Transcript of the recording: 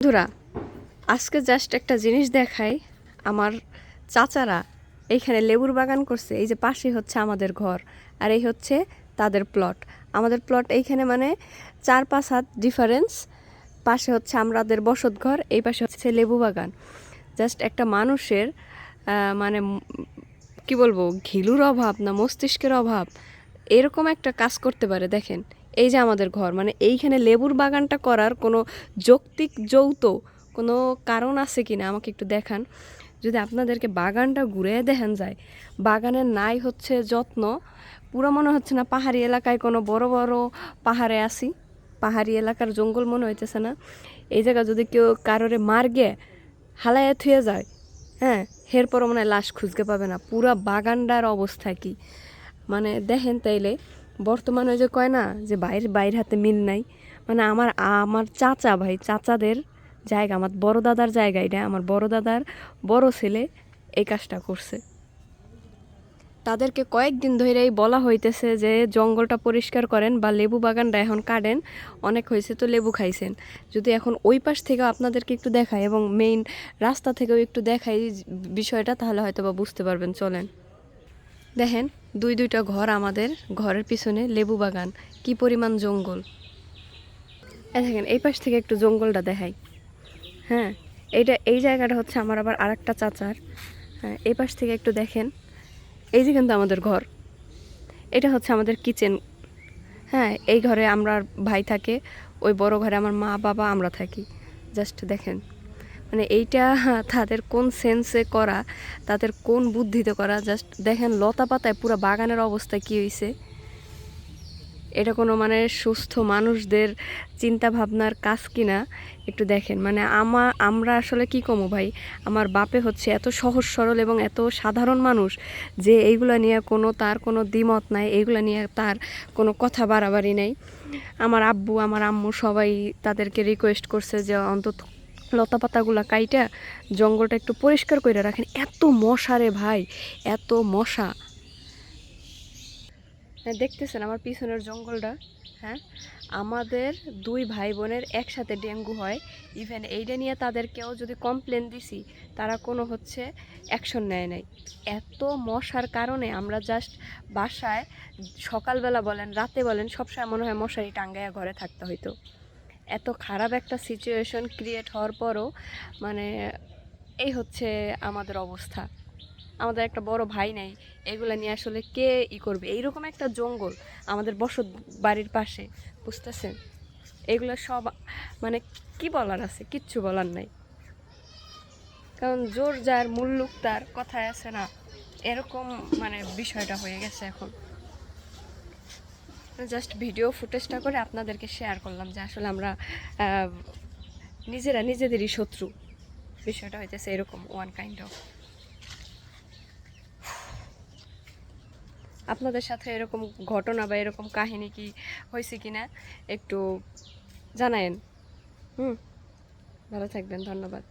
বন্ধুরা, আজকে জাস্ট একটা জিনিস দেখাই। আমার চাচারা এইখানে লেবুর বাগান করছে, এই যে পাশে হচ্ছে আমাদের ঘর, আর এই হচ্ছে তাদের প্লট আমাদের প্লট এইখানে মানে চার পাঁচ হাত ডিফারেন্স পাশে হচ্ছে আমাদের বসত ঘর, এই পাশে হচ্ছে লেবু বাগান। জাস্ট একটা মানুষের মানে কি বলব, ঘিলুর অভাব না মস্তিষ্কের অভাব, এরকম একটা কাজ করতে পারে, দেখেন। এই যে আমাদের ঘর মানে এইখানে লেবুর বাগানটা করার কোনো যৌক্তিক যৌত কোনো কারণ আছে কি না আমাকে একটু দেখান। যদি আপনাদেরকে বাগানটা ঘুরে দেখান যায়, বাগানের নাই হচ্ছে যত্ন, পুরো মনে হচ্ছে না পাহাড়ি এলাকায় কোনো বড় বড় পাহাড়ে আসি পাহাড়ি এলাকার জঙ্গল মনে হইতেছে না। এই জায়গা যদি কেউ কারোরে মার গে হালায় থুয়ে যায় হ্যাঁ এরপরও মনে হয় লাশ খুঁজতে পাবে না। পুরা বাগানটার অবস্থা কি? মানে দেখেন তাইলে বর্তমানে যে কয় না, যে বাইরে বাইরে হাতে মিল নাই। মানে আমার আমার চাচা ভাই, চাচাদের জায়গা, আমার বড় দাদার জায়গা এটা, আমার বড় দাদার বড় ছেলে এই কাজটা করছে। তাদেরকে কয়েকদিন ধরেই বলা হইতেছে যে, জঙ্গলটা পরিষ্কার করেন বা লেবু বাগানটা এখন কাটেন, অনেক হয়েছে তো লেবু খাইছেন। যদি এখন ওই পাশ থেকে আপনাদেরকে একটু দেখায় এবং মেইন রাস্তা থেকেও একটু দেখাই বিষয়টা, তাহলে হয়তো বা বুঝতে পারবেন, চলেন। দেখেন, দুই দুইটা ঘর আমাদের ঘরের পিছনে লেবু বাগান। কি পরিমাণ জঙ্গল। দেখেন, এই পাশ থেকে একটু জঙ্গলটা দেখাই। হ্যাঁ এইটা, এই জায়গাটা হচ্ছে আমার আবার আরেকটা চাচার। হ্যাঁ এই পাশ থেকে একটু দেখেন, এই যে কিন্তু আমাদের ঘর। এটা হচ্ছে আমাদের কিচেন হ্যাঁ এই ঘরে আমরা ভাই থাকে, ওই বড় ঘরে আমার মা, বাবা, আমরা থাকি। জাস্ট দেখেন। মানে এইটা তাদের কোন সেন্সে করা, তাদের কোন বুদ্ধিতে করা জাস্ট দেখেন লতা পাতায় পুরো বাগানের অবস্থা কি হয়েছে এটা কোনো মানে সুস্থ মানুষদের চিন্তা ভাবনার কাজ কিনা, একটু দেখেন। মানে আমা, আমরা আসলে কি কমো ভাই? আমার বাপে হচ্ছে এত সহজ সরল এবং এত সাধারণ মানুষ যে এইগুলা নিয়ে কোনো তার কোনো দ্বিমত নাই, এইগুলা নিয়ে তার কোনো কথা বাড়াবাড়ি নেই। আমার আব্বু, আমার আম্মু সবাই তাদেরকে রিকোয়েস্ট করছে যে অন্তত লতা পাতাগুলা কাইটা জঙ্গলটা একটু পরিষ্কার করে রাখেন। এত মশা রে ভাই, এত মশা। হ্যাঁ দেখতেছেন আমার পিছনের জঙ্গলটা? হ্যাঁ আমাদের দুই ভাই বোনের একসাথে ডেঙ্গু হয়। ইভেন এইটা নিয়ে তাদেরকেও যদি কমপ্লেন দিছি, তারা কোনো হচ্ছে অ্যাকশন নেয় নাই। এত মশার কারণে আমরা জাস্ট বাসায় সকালবেলা বলেন, রাতে বলেন, সবসময় মনে হয় মশারি টাঙ্গাইয়া ঘরে থাকতে হইতো। এত খারাপ একটা সিচুয়েশন ক্রিয়েট হওয়ার পরও মানে এই হচ্ছে আমাদের অবস্থা। আমাদের একটা বড় ভাই নাই, এগুলো নিয়ে আসলে কে ই করবে? এইরকম একটা জঙ্গল আমাদের বসত বাড়ির পাশে, বুঝতেছেন? এগুলো সব মানে কি বলার আছে? কিচ্ছু বলার নাই। কারণ জোর যার, মুল্লুক তার, কথায় আছে না। এরকম মানে বিষয়টা হয়ে গেছে এখন। জাস্ট ভিডিও ফুটেজটা করে আপনাদেরকে শেয়ার করলাম যে আসলে আমরা নিজেরা নিজেদেরই শত্রু। বিষয়টা হইতেছে এরকম ওয়ান কাইন্ড অফ আপনাদের সাথে এরকম ঘটনা বা এরকম কাহিনী কি হয়েছে কি না একটু জানায়েন। হুম। ভালো থাকবেন, ধন্যবাদ।